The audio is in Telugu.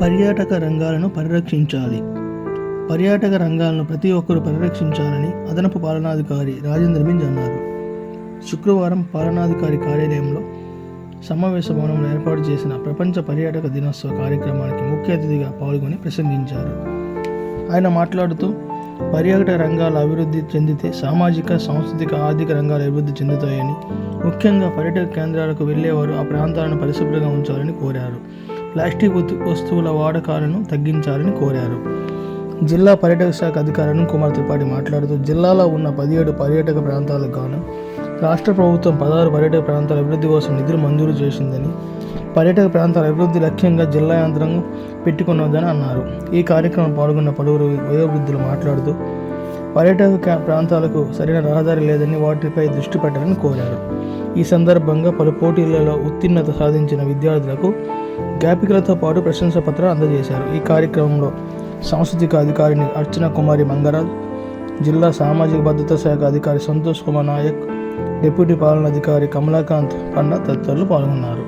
పర్యాటక రంగాలను పరిరక్షించాలి. పర్యాటక రంగాలను ప్రతి ఒక్కరూ పరిరక్షించాలని అదనపు పాలనాధికారి రాజేంద్ర బింజ్ అన్నారు. శుక్రవారం పాలనాధికారి కార్యాలయంలో సమావేశ భవనంలో ఏర్పాటు చేసిన ప్రపంచ పర్యాటక దినోత్సవ కార్యక్రమానికి ముఖ్య అతిథిగా పాల్గొని ప్రసంగించారు. ఆయన మాట్లాడుతూ పర్యాటక రంగాల అభివృద్ధి చెందితే సామాజిక సాంస్కృతిక ఆర్థిక రంగాలు అభివృద్ధి చెందుతాయని ముఖ్యంగా పర్యాటక కేంద్రాలకు వెళ్ళేవారు ఆ ప్రాంతాలను పరిశుభ్రంగా ఉంచాలని కోరారు. ప్లాస్టిక్ వస్తువుల వాడకాలను తగ్గించాలని కోరారు. జిల్లా పర్యాటక శాఖ అధికారులను కుమార్ త్రిపాఠి మాట్లాడుతూ జిల్లాలో ఉన్న పదిహేడు పర్యాటక ప్రాంతాలకు గాను రాష్ట్ర ప్రభుత్వం పదహారు పర్యాటక ప్రాంతాల అభివృద్ధి కోసం నిధులు మంజూరు చేసిందని పర్యాటక ప్రాంతాల అభివృద్ధి లక్ష్యంగా జిల్లా యంత్రాంగం పెట్టుకున్నదని అన్నారు. ఈ కార్యక్రమం పాల్గొన్న పలువురు వయోవృద్ధులు మాట్లాడుతూ పర్యాటక ప్రాంతాలకు సరైన రహదారి లేదని వాటిపై దృష్టి పెట్టాలని కోరారు. ఈ సందర్భంగా పలు పోటీలలో ఉత్తీర్ణత సాధించిన విద్యార్థులకు జ్ఞాపికలతో పాటు ప్రశంసా పత్రాలు అందజేశారు. ఈ కార్యక్రమంలో సాంస్కృతిక అధికారిని అర్చన కుమారి మంగరాజ్ జిల్లా సామాజిక భద్రతా శాఖ అధికారి సంతోష్ కుమార్ నాయక్ డిప్యూటీ పాలనాధికారి కమలాకాంత్ పండ తదితరులు పాల్గొన్నారు.